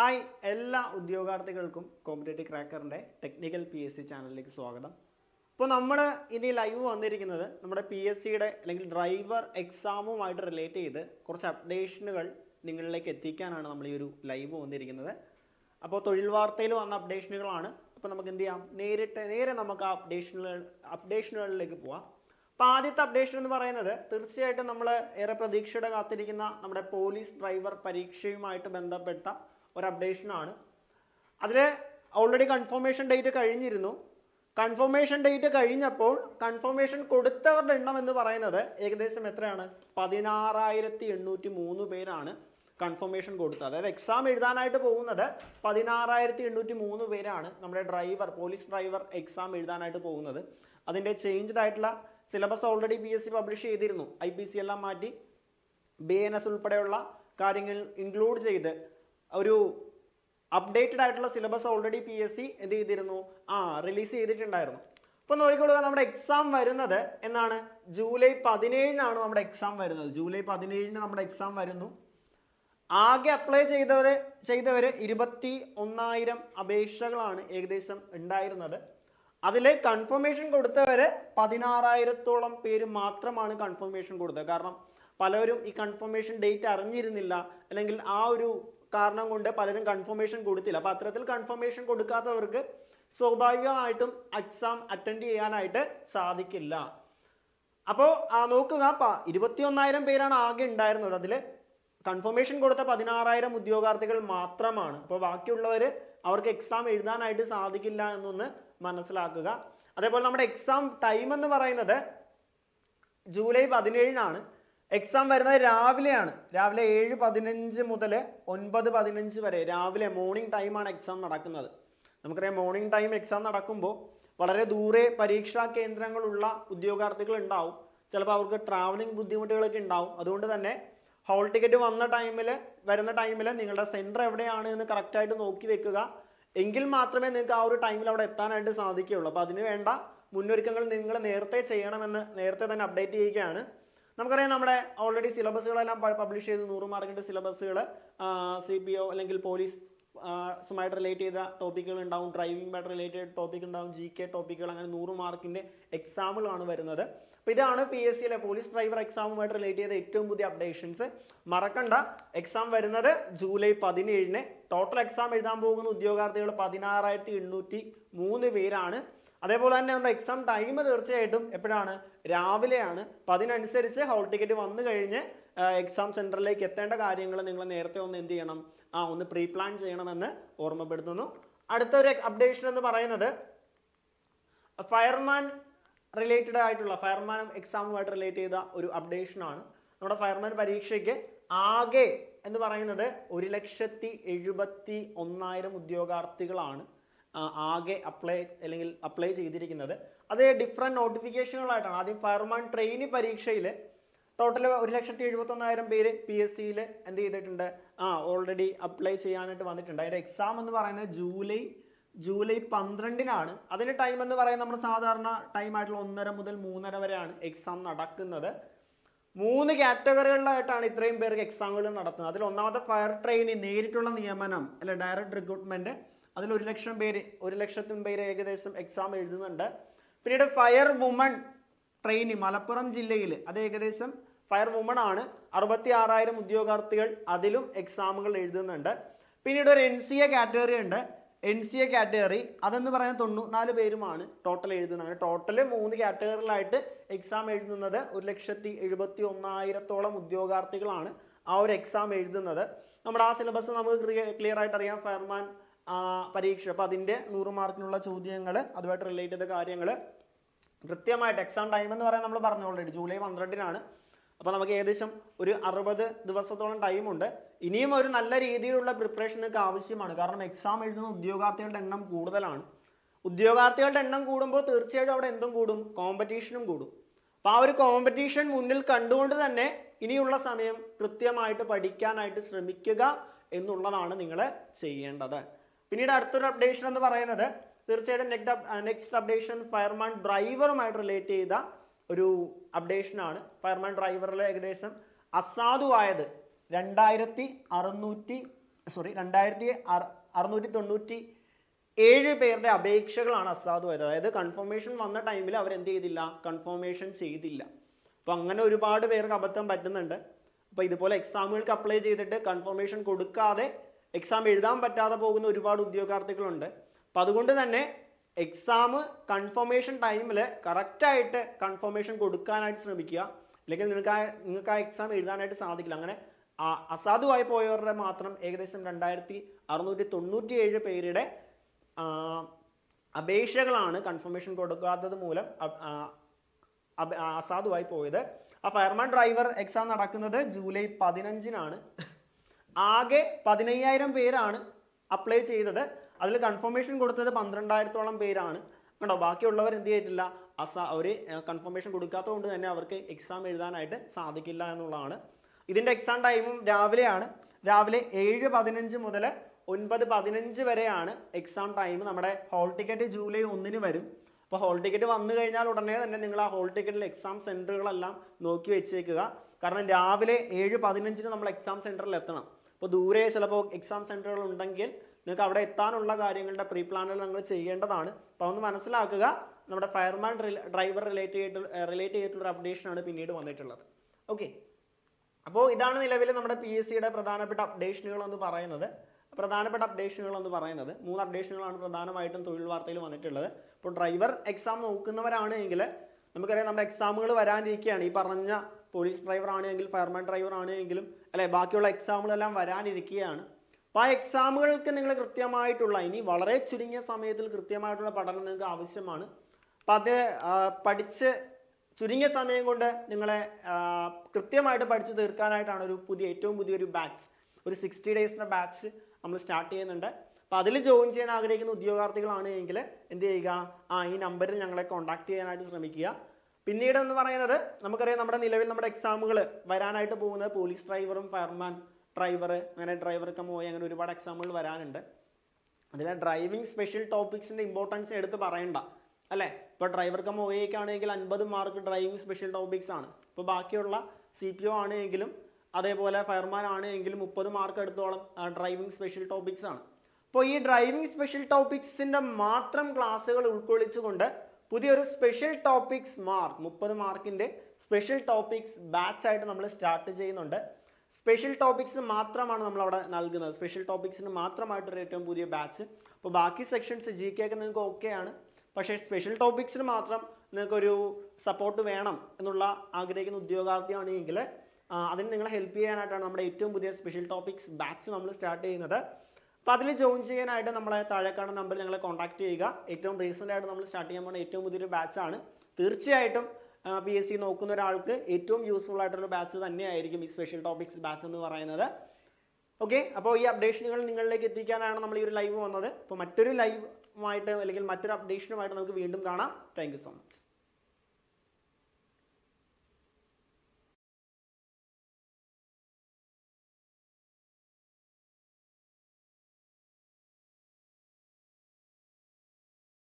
Hi എല്ലാ ഉദ്യോഗാർത്ഥികൾക്കും competitive ക്രാക്കറിന്റെ ടെക്നിക്കൽ പി എസ് സി ചാനലിലേക്ക് സ്വാഗതം. ഇപ്പോൾ നമ്മൾ ഇനി ലൈവ് വന്നിരിക്കുന്നത് നമ്മുടെ പി എസ് സിയുടെ അല്ലെങ്കിൽ ഡ്രൈവർ എക്സാമുമായിട്ട് റിലേറ്റ് ചെയ്ത് കുറച്ച് അപ്ഡേഷനുകൾ നിങ്ങളിലേക്ക് എത്തിക്കാനാണ് നമ്മൾ ഈ ഒരു ലൈവ് വന്നിരിക്കുന്നത്. അപ്പോൾ തൊഴിൽ വാർത്തയിൽ വന്ന അപ്ഡേഷനുകളാണ്. അപ്പോൾ നമുക്ക് എന്ത് ചെയ്യാം? നേരിട്ട് നേരെ നമുക്ക് ആ അപ്ഡേഷനുകൾ അപ്ഡേഷനുകളിലേക്ക് പോവാം. അപ്പോൾ ആദ്യത്തെ അപ്ഡേഷൻ എന്ന് പറയുന്നത് തീർച്ചയായിട്ടും നമ്മൾ ഏറെ പ്രതീക്ഷയുടെ കാത്തിരിക്കുന്ന നമ്മുടെ പോലീസ് ഡ്രൈവർ പരീക്ഷയുമായിട്ട് ബന്ധപ്പെട്ട ഒരു അപ്ഡേഷനാണ് അതിൽ ഓൾറെഡി കൺഫർമേഷൻ ഡേറ്റ് കഴിഞ്ഞിരുന്നു. കൺഫർമേഷൻ ഡേറ്റ് കഴിഞ്ഞപ്പോൾ കൺഫർമേഷൻ കൊടുത്തവരുടെ എണ്ണം എന്ന് പറയുന്നത് ഏകദേശം എത്രയാണ്? പതിനാറായിരത്തി എണ്ണൂറ്റി മൂന്ന് പേരാണ് കൺഫർമേഷൻ കൊടുത്തത്. അതായത് എക്സാം എഴുതാനായിട്ട് പോകുന്നത് പതിനാറായിരത്തി എണ്ണൂറ്റി മൂന്ന് പേരാണ് നമ്മുടെ ഡ്രൈവർ പോലീസ് ഡ്രൈവർ എക്സാം എഴുതാനായിട്ട് പോകുന്നത്. അതിന്റെ ചേഞ്ച്ഡ് ആയിട്ടുള്ള syllabus already B S C publish ചെയ്തിരുന്നു. ഐ പി സി എല്ലാം മാറ്റി. ബി എൻ എസ് ഉൾപ്പെടെയുള്ള കാര്യങ്ങൾ ഇൻക്ലൂഡ് ചെയ്ത് ഒരു അപ്ഡേറ്റഡ് ആയിട്ടുള്ള syllabus already P S C എന്ത് ചെയ്തിരുന്നു? ആ റിലീസ് ചെയ്തിട്ടുണ്ടായിരുന്നു. അപ്പോൾ നോക്കിക്കൊള്ളുക നമ്മുടെ എക്സാം വരുന്നത് എന്നാണ്. ജൂലൈ പതിനേഴിനാണ് നമ്മുടെ എക്സാം വരുന്നത്. ജൂലൈ പതിനേഴിന് നമ്മുടെ എക്സാം വരുന്നു. ആകെ അപ്ലൈ ചെയ്തവര് ചെയ്തവര് ഇരുപത്തി ഒന്നായിരം അപേക്ഷകളാണ് ഏകദേശം ഉണ്ടായിരുന്നത്. അതിൽ കൺഫർമേഷൻ കൊടുത്തവര് പതിനാറായിരത്തോളം പേര് മാത്രമാണ് കൺഫർമേഷൻ കൊടുത്തത്. കാരണം പലവരും ഈ കൺഫർമേഷൻ ഡേറ്റ് അറിഞ്ഞിരുന്നില്ല. അല്ലെങ്കിൽ ആ ഒരു കാരണം കൊണ്ട് പലരും കൺഫർമേഷൻ കൊടുത്തില്ല. അപ്പോൾ അത്തരത്തിൽ കൺഫർമേഷൻ കൊടുക്കാത്തവർക്ക് സ്വാഭാവികമായിട്ടും എക്സാം അറ്റൻഡ് ചെയ്യാനായിട്ട് സാധിക്കില്ല. അപ്പോൾ നോക്കുക. ഇരുപത്തി ഒന്നായിരം പേരാണ് ആകെ ഉണ്ടായിരുന്നത്. അതിൽ കൺഫർമേഷൻ കൊടുത്ത പതിനാറായിരം ഉദ്യോഗാർത്ഥികൾ മാത്രമാണ്. അപ്പോൾ ബാക്കിയുള്ളവർ അവർക്ക് എക്സാം എഴുതാനായിട്ട് സാധിക്കില്ല എന്നൊന്ന് മനസ്സിലാക്കുക. അതേപോലെ നമ്മുടെ എക്സാം ടൈം എന്ന് പറയുന്നത് ജൂലൈ പതിനേഴിനാണ്. എക്സാം വരുന്നത് രാവിലെയാണ്. രാവിലെ ഏഴ് പതിനഞ്ച് മുതൽ ഒൻപത് പതിനഞ്ച് വരെ രാവിലെ മോർണിംഗ് ടൈമാണ് എക്സാം നടക്കുന്നത്. നമുക്കറിയാം മോർണിംഗ് ടൈം എക്സാം നടക്കുമ്പോൾ വളരെ ദൂരെ പരീക്ഷാ കേന്ദ്രങ്ങളുള്ള ഉദ്യോഗാർത്ഥികൾ ഉണ്ടാവും. ചിലപ്പോൾ അവർക്ക് ട്രാവലിംഗ് ബുദ്ധിമുട്ടുകളൊക്കെ ഉണ്ടാവും. അതുകൊണ്ട് തന്നെ ഹോൾ ടിക്കറ്റ് വന്ന ടൈമിൽ വരുന്ന ടൈമിൽ നിങ്ങളുടെ സെന്റർ എവിടെയാണ് എന്ന് കറക്റ്റായിട്ട് നോക്കി വെക്കുക. എങ്കിൽ മാത്രമേ നിങ്ങൾക്ക് ആ ഒരു ടൈമിൽ അവിടെ എത്താനായിട്ട് സാധിക്കുകയുള്ളൂ. അപ്പോൾ അതിന് വേണ്ട മുന്നൊരുക്കങ്ങൾ നിങ്ങൾ നേരത്തെ ചെയ്യണമെന്ന് നേരത്തെ തന്നെ അപ്ഡേറ്റ് ചെയ്യുകയാണ്. നമുക്കറിയാം നമ്മുടെ ഓൾറെഡി സിലബസുകളെല്ലാം പബ്ലിഷ് ചെയ്ത് നൂറ് മാർക്കിന്റെ സിലബസുകൾ സി പി ഒ അല്ലെങ്കിൽ പോലീസ് സുമായിട്ട് റിലേറ്റ് ചെയ്ത ടോപ്പിക്കുകൾ ഉണ്ടാവും ഡ്രൈവിംഗുമായിട്ട് റിലേറ്റഡ് ടോപ്പിക് ഉണ്ടാവും ജി കെ ടോപ്പിക്കുകൾ അങ്ങനെ നൂറ് മാർക്കിന്റെ എക്സാമുകളാണ് വരുന്നത്. അപ്പോൾ ഇതാണ് പി എസ് സിയിലെ പോലീസ് ഡ്രൈവർ എക്സാമുമായിട്ട് റിലേറ്റ് ചെയ്ത ഏറ്റവും പുതിയ അപ്ഡേഷൻസ് മറക്കണ്ട എക്സാം വരുന്നത് ജൂലൈ പതിനേഴിന്. ടോട്ടൽ എക്സാം എഴുതാൻ പോകുന്ന ഉദ്യോഗാർത്ഥികൾ പതിനാറായിരത്തി എണ്ണൂറ്റി മൂന്ന് പേരാണ്. അതേപോലെ തന്നെ നമ്മുടെ എക്സാം ടൈം തീർച്ചയായിട്ടും എപ്പോഴാണ്? രാവിലെയാണ്. അപ്പം അതിനനുസരിച്ച് ഹോൾ ടിക്കറ്റ് വന്നു കഴിഞ്ഞ് എക്സാം സെന്ററിലേക്ക് എത്തേണ്ട കാര്യങ്ങൾ നിങ്ങൾ നേരത്തെ ഒന്ന് എന്ത് ചെയ്യണം? ആ ഒന്ന് പ്രീ പ്ലാൻ ചെയ്യണമെന്ന് ഓർമ്മപ്പെടുത്തുന്നു. അടുത്തൊരു അപ്ഡേഷൻ എന്ന് പറയുന്നത് ഫയർമാൻ റിലേറ്റഡ് ആയിട്ടുള്ള ഫയർമാൻ എക്സാമുമായിട്ട് റിലേറ്റ് ചെയ്ത ഒരു അപ്ഡേഷനാണ് നമ്മുടെ ഫയർമാൻ പരീക്ഷയ്ക്ക് ആകെ എന്ന് പറയുന്നത് ഒരു ലക്ഷത്തി എഴുപത്തി ഒന്നായിരം ഉദ്യോഗാർത്ഥികളാണ്. ആകെ അപ്ലൈ അല്ലെങ്കിൽ അപ്ലൈ ചെയ്തിരിക്കുന്നത്. അത് ഡിഫറെന്റ് നോട്ടിഫിക്കേഷനുകളായിട്ടാണ് ആദ്യം ഫയർമാൻ ട്രെയിനി പരീക്ഷയിൽ ടോട്ടൽ ഒരു ലക്ഷത്തി എഴുപത്തൊന്നായിരം പേര് പി എസ് സിയിൽ എന്ത് ചെയ്തിട്ടുണ്ട്? ആ ഓൾറെഡി അപ്ലൈ ചെയ്യാനായിട്ട് വന്നിട്ടുണ്ട്. അതിന്റെ എക്സാം എന്ന് പറയുന്നത് ജൂലൈ ജൂലൈ പന്ത്രണ്ടിനാണ്. അതിന്റെ ടൈം എന്ന് പറയുന്നത് നമ്മൾ സാധാരണ ടൈം ആയിട്ടുള്ള ഒന്നര മുതൽ മൂന്നര വരെയാണ് എക്സാം നടക്കുന്നത്. മൂന്ന് കാറ്റഗറികളിലായിട്ടാണ് ഇത്രയും പേർക്ക് എക്സാമുകൾ നടത്തുന്നത്. അതിൽ ഒന്നാമത്തെ ഫയർ ട്രെയിനി നേരിട്ടുള്ള നിയമനം അല്ലെ ഡയറക്റ്റ് റിക്രൂട്ട്മെന്റ് അതിൽ ഒരു ലക്ഷം പേര് ഒരു ലക്ഷത്തിന് പേര് ഏകദേശം എക്സാം എഴുതുന്നുണ്ട്. പിന്നീട് ഫയർ വുമൺ ട്രെയിനി മലപ്പുറം ജില്ലയിൽ അത് ഏകദേശം ഫയർ വുമൺ ആണ്. അറുപത്തി ആറായിരം ഉദ്യോഗാർത്ഥികൾ അതിലും എക്സാമുകൾ എഴുതുന്നുണ്ട്. പിന്നീട് ഒരു എൻ സി എ കാറ്റഗറി ഉണ്ട്. എൻ സി എ കാറ്റഗറി അതെന്ന് പറയുന്നത് തൊണ്ണൂറ്റിനാല് പേരുമാണ് ടോട്ടൽ എഴുതുന്നത്. ടോട്ടൽ മൂന്ന് കാറ്റഗറിയിലായിട്ട് എക്സാം എഴുതുന്നത് ഒരു ലക്ഷത്തി എഴുപത്തി ഒന്നായിരത്തോളം ഉദ്യോഗാർത്ഥികളാണ് ആ ഒരു എക്സാം എഴുതുന്നത്. നമ്മുടെ ആ സിലബസ് നമുക്ക് ക്ലിയർ ആയിട്ട് അറിയാം. ഫയർമാൻ പരീക്ഷ. അപ്പോൾ അതിന്റെ നൂറ് മാർക്കിനുള്ള ചോദ്യങ്ങൾ അതുമായിട്ട് റിലേറ്റ് ചെയ്ത കാര്യങ്ങൾ കൃത്യമായിട്ട് എക്സാം ടൈം എന്ന് പറയാൻ നമ്മൾ പറഞ്ഞു ഓൾറെഡി ജൂലൈ പന്ത്രണ്ടിനാണ്. അപ്പോൾ നമുക്ക് ഏകദേശം ഒരു അറുപത് ദിവസത്തോളം ടൈമുണ്ട് ഇനിയും ഒരു നല്ല രീതിയിലുള്ള പ്രിപ്പറേഷൻ നിങ്ങൾക്ക് ആവശ്യമാണ്. കാരണം എക്സാം എഴുതുന്ന ഉദ്യോഗാർത്ഥികളുടെ എണ്ണം കൂടുതലാണ്. ഉദ്യോഗാർത്ഥികളുടെ എണ്ണം കൂടുമ്പോൾ തീർച്ചയായിട്ടും അവിടെ എന്തും കൂടും? കോമ്പറ്റീഷനും കൂടും. അപ്പോൾ ആ ഒരു കോമ്പറ്റീഷൻ മുന്നിൽ കണ്ടുകൊണ്ട് തന്നെ ഇനിയുള്ള സമയം കൃത്യമായിട്ട് പഠിക്കാനായിട്ട് ശ്രമിക്കുക എന്നുള്ളതാണ് നിങ്ങൾ ചെയ്യേണ്ടത്. പിന്നീട് അടുത്തൊരു അപ്ഡേഷൻ എന്ന് പറയുന്നത് തീർച്ചയായിട്ടും നെക്സ്റ്റ് അപ്ഡേഷൻ ഫയർമാൻ ഡ്രൈവറുമായിട്ട് റിലേറ്റ് ചെയ്ത ഒരു അപ്ഡേഷനാണ് ഫയർമാൻ ഡ്രൈവറിൽ ഏകദേശം അസാധുവായത് രണ്ടായിരത്തി അറുന്നൂറ്റി സോറി രണ്ടായിരത്തി അറ- അറുന്നൂറ്റി തൊണ്ണൂറ്റി ഏഴ് പേരുടെ അപേക്ഷകളാണ് അസാധുവായത്. അതായത് കൺഫർമേഷൻ വന്ന ടൈമിൽ അവർ എന്ത് ചെയ്തില്ല? കൺഫർമേഷൻ ചെയ്തില്ല. അപ്പോൾ അങ്ങനെ ഒരുപാട് പേർക്ക് അബദ്ധം പറ്റുന്നുണ്ട്. അപ്പോൾ ഇതുപോലെ എക്സാമുകൾക്ക് അപ്ലൈ ചെയ്തിട്ട് കൺഫർമേഷൻ കൊടുക്കാതെ എക്സാം എഴുതാൻ പറ്റാതെ പോകുന്ന ഒരുപാട് ഉദ്യോഗാർത്ഥികളുണ്ട്. അപ്പം അതുകൊണ്ട് തന്നെ എക്സാം കൺഫർമേഷൻ ടൈമിൽ കറക്റ്റായിട്ട് കൺഫർമേഷൻ കൊടുക്കാനായിട്ട് ശ്രമിക്കുക. അല്ലെങ്കിൽ നിങ്ങൾക്ക് ആ നിങ്ങൾക്ക് ആ എക്സാം എഴുതാനായിട്ട് സാധിക്കില്ല. അങ്ങനെ അസാധുവായി പോയവരുടെ മാത്രം ഏകദേശം രണ്ടായിരത്തി അറുന്നൂറ്റി തൊണ്ണൂറ്റി ഏഴ് പേരുടെ അപേക്ഷകളാണ് കൺഫർമേഷൻ കൊടുക്കാത്തത് മൂലം അസാധുവായി പോയത്. ആ ഫയർമാൻ ഡ്രൈവർ എക്സാം നടക്കുന്നത് ജൂലൈ പതിനഞ്ചിനാണ്. ആകെ പതിനയ്യായിരം പേരാണ് അപ്ലൈ ചെയ്തത്. അതിൽ കൺഫർമേഷൻ കൊടുത്തത് പന്ത്രണ്ടായിരത്തോളം പേരാണ്. കണ്ടോ ബാക്കിയുള്ളവർ എന്ത് ചെയ്തിട്ടില്ല? അസ ഒരു കൺഫർമേഷൻ കൊടുക്കാത്തത് കൊണ്ട് തന്നെ അവർക്ക് എക്സാം എഴുതാനായിട്ട് സാധിക്കില്ല എന്നുള്ളതാണ്. ഇതിന്റെ എക്സാം ടൈമും രാവിലെയാണ്. രാവിലെ ഏഴ് പതിനഞ്ച് മുതൽ ഒൻപത് പതിനഞ്ച് വരെയാണ് എക്സാം ടൈം നമ്മുടെ ഹോൾ ടിക്കറ്റ് ജൂലൈ ഒന്നിന് വരും. അപ്പോൾ ഹോൾ ടിക്കറ്റ് വന്നു കഴിഞ്ഞാൽ ഉടനെ തന്നെ നിങ്ങൾ ആ ഹോൾ ടിക്കറ്റിൽ എക്സാം സെന്ററുകളെല്ലാം നോക്കി വെച്ചേക്കുക. കാരണം രാവിലെ ഏഴ് പതിനഞ്ചിന് നമ്മൾ എക്സാം സെന്ററിൽ എത്തണം. അപ്പോൾ ദൂരെ ചിലപ്പോൾ എക്സാം സെന്ററുകൾ ഉണ്ടെങ്കിൽ നിങ്ങൾക്ക് അവിടെ എത്താനുള്ള കാര്യങ്ങളുടെ പ്രീ പ്ലാനുകൾ നിങ്ങൾ ചെയ്യേണ്ടതാണ്. അപ്പോൾ ഒന്ന് മനസ്സിലാക്കുക നമ്മുടെ ഫയർമാൻ ഡ്രൈവർ റിലേറ്റ് ചെയ്തിട്ട് റിലേറ്റ് ചെയ്തിട്ടുള്ള അപ്ഡേഷനാണ് പിന്നീട് വന്നിട്ടുള്ളത്. ഓക്കെ അപ്പോൾ ഇതാണ് നിലവിൽ നമ്മുടെ പി എസ് സിയുടെ പ്രധാനപ്പെട്ട അപ്ഡേഷനുകൾ എന്ന് പറയുന്നത്. പ്രധാനപ്പെട്ട അപ്ഡേഷനുകൾ എന്ന് പറയുന്നത് മൂന്ന് അപ്ഡേഷനുകളാണ് പ്രധാനമായിട്ടും തൊഴിൽ വാർത്തയിൽ വന്നിട്ടുള്ളത്. അപ്പോൾ ഡ്രൈവർ എക്സാം നോക്കുന്നവരാണെങ്കിൽ നമുക്കറിയാം നമ്മുടെ എക്സാമുകൾ വരാനിരിക്കുകയാണ്. ഈ പറഞ്ഞ പോലീസ് ഡ്രൈവർ ആണെങ്കിൽ ഫയർമാൻ ഡ്രൈവർ ആണെങ്കിലും അല്ലെ ബാക്കിയുള്ള എക്സാമുകളെല്ലാം വരാനിരിക്കുകയാണ് അപ്പോൾ ആ എക്സാമുകൾക്ക് നിങ്ങൾ കൃത്യമായിട്ടുള്ള ഇനി വളരെ ചുരുങ്ങിയ സമയത്തിൽ കൃത്യമായിട്ടുള്ള പഠനം നിങ്ങൾക്ക് ആവശ്യമാണ്. അപ്പം അത് പഠിച്ച് ചുരുങ്ങിയ സമയം കൊണ്ട് നിങ്ങളെ കൃത്യമായിട്ട് പഠിച്ചു തീർക്കാനായിട്ടാണ് ഒരു പുതിയ ഏറ്റവും പുതിയൊരു ബാച്ച് ഒരു സിക്സ്റ്റി ഡേയ്സിന്റെ ബാച്ച് നമ്മൾ സ്റ്റാർട്ട് ചെയ്യുന്നുണ്ട്. അപ്പോൾ അതിൽ ജോയിൻ ചെയ്യാൻ ആഗ്രഹിക്കുന്ന ഉദ്യോഗാർത്ഥികളാണ് എങ്കിൽ എന്ത് ചെയ്യുക? ആ ഈ നമ്പറിൽ ഞങ്ങളെ കോൺടാക്ട് ചെയ്യാനായിട്ട് ശ്രമിക്കുക. പിന്നീട് എന്ന് പറയുന്നത് നമുക്കറിയാം നമ്മുടെ നിലവിൽ നമ്മുടെ എക്സാമുകൾ വരാനായിട്ട് പോകുന്നത് പോലീസ് ഡ്രൈവറും ഫയർമാൻ ഡ്രൈവർ അങ്ങനെ ഡ്രൈവർ പോയി അങ്ങനെ ഒരുപാട് എക്സാമുകൾ വരാനുണ്ട്. അതിലെ ഡ്രൈവിംഗ് സ്പെഷ്യൽ ടോപ്പിക്സിന്റെ ഇമ്പോർട്ടൻസ് എടുത്ത് പറയണ്ട അല്ലേ? ഇപ്പോൾ ഡ്രൈവർ കം ആണെങ്കിൽ അൻപത് മാർക്ക് ഡ്രൈവിംഗ് സ്പെഷ്യൽ ടോപ്പിക്സ് ആണ്. ഇപ്പോൾ ബാക്കിയുള്ള സി പി ഒ ആണെങ്കിലും അതേപോലെ ഫയർമാൻ ആണെങ്കിലും മുപ്പത് മാർക്ക് എടുത്തോളം ഡ്രൈവിംഗ് സ്പെഷ്യൽ ടോപ്പിക്സ് ആണ്. അപ്പോൾ ഈ ഡ്രൈവിംഗ് സ്പെഷ്യൽ ടോപ്പിക്സിന്റെ മാത്രം ക്ലാസ്സുകൾ ഉൾക്കൊള്ളിച്ചുകൊണ്ട് പുതിയൊരു സ്പെഷ്യൽ ടോപ്പിക്സ് മാർക്ക് മുപ്പത് മാർക്കിന്റെ സ്പെഷ്യൽ ടോപ്പിക്സ് ബാച്ച് ആയിട്ട് നമ്മൾ സ്റ്റാർട്ട് ചെയ്യുന്നുണ്ട്. സ്പെഷ്യൽ ടോപ്പിക്സ് മാത്രമാണ് നമ്മൾ അവിടെ നൽകുന്നത് സ്പെഷ്യൽ ടോപ്പിക്സിന് മാത്രമായിട്ടൊരു ഏറ്റവും പുതിയ ബാച്ച് അപ്പോൾ ബാക്കി സെക്ഷൻസ് ജി കെ ഒക്കെ നിങ്ങൾക്ക് ഓക്കെ ആണ്. പക്ഷേ സ്പെഷ്യൽ ടോപ്പിക്സിന് മാത്രം നിങ്ങൾക്കൊരു സപ്പോർട്ട് വേണം എന്നുള്ള ആഗ്രഹിക്കുന്ന ഉദ്യോഗാർത്ഥിയാണെങ്കിൽ അതിന് നിങ്ങളെ ഹെൽപ്പ് ചെയ്യാനായിട്ടാണ് നമ്മുടെ ഏറ്റവും പുതിയ സ്പെഷ്യൽ ടോപ്പിക്സ് ബാച്ച് നമ്മൾ സ്റ്റാർട്ട് ചെയ്യുന്നത്. അപ്പോൾ അതിൽ ജോയിൻ ചെയ്യാനായിട്ട് നമ്മളെ താഴേക്കാണ് നമ്പർ ഞങ്ങളെ കോൺടാക്ട് ചെയ്യുക. ഏറ്റവും റീസെന്റ് ആയിട്ട് നമ്മൾ സ്റ്റാർട്ട് ചെയ്യാൻ പോകുന്ന ഏറ്റവും പുതിയൊരു ബാച്ചാണ് തീർച്ചയായിട്ടും പി എസ് സി നോക്കുന്ന ഒരാൾക്ക് ഏറ്റവും യൂസ്ഫുൾ ആയിട്ടുള്ള ബാച്ച് തന്നെയായിരിക്കും ഈ സ്പെഷ്യൽ ടോപ്പിക്സ് ബാച്ച് എന്ന് പറയുന്നത്. ഓക്കെ അപ്പോൾ ഈ അപ്ഡേഷനുകൾ നിങ്ങളിലേക്ക് എത്തിക്കാനാണ് നമ്മൾ ഈ ഒരു ലൈവ് വന്നത്. അപ്പോൾ മറ്റൊരു ലൈവുമായിട്ട് അല്ലെങ്കിൽ മറ്റൊരു അപ്ഡേഷനുമായിട്ട് നമുക്ക് വീണ്ടും കാണാം. Thank so much